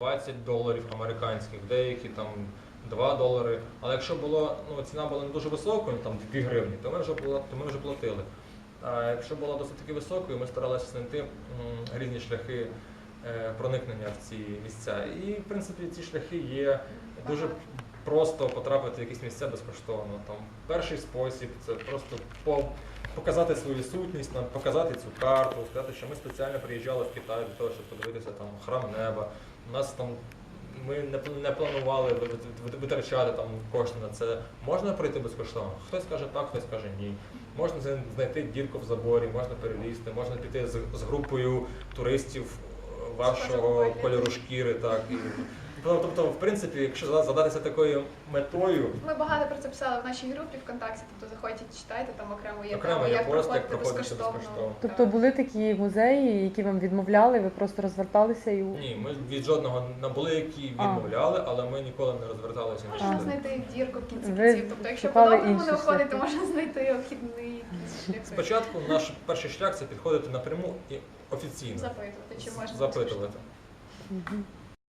20 доларів американських, деякі там 2 долари. Але якщо було, ну, ціна була не дуже високою, там 2 гривні, то ми вже, то ми вже платили. А якщо була досить таки високою, ми старалися знайти різні шляхи е, проникнення в ці місця. І, в принципі, ці шляхи є дуже просто потрапити в якісь місця безкоштовно. Там, перший спосіб це просто по, показати свою сутність, показати цю карту, сказати, що ми спеціально приїжджали в Китай для того, щоб подивитися там храм неба. У нас там ми не, не планували ви- ви- витрачати там кошти на це. Можна пройти безкоштовно? Хтось каже так, хтось каже ні. Можна знайти дірку в заборі, можна перелізти, можна піти з, з групою туристів е, вашого кольору шкіри. Так і тобто, в принципі, якщо задатися такою метою, Ми багато про це писали в нашій групі ВКонтакті, тобто заходьте, читайте, там окремо є Окремо право, є як пост, як проходити безкоштовно. безкоштовно. Тобто були такі музеї, які вам відмовляли, ви просто розверталися і ні, ми від жодного не були, які А. відмовляли, але ми ніколи не розверталися. Можна знайти дірку в кінці Ви кінців. Тобто, якщо шукали по-доброму інші не виходить, то шляхи. можна знайти обхідний якийсь шляхи. Спочатку наш перший шлях це підходити напряму і офіційно Запитувати, чи можна запитувати. Мгм.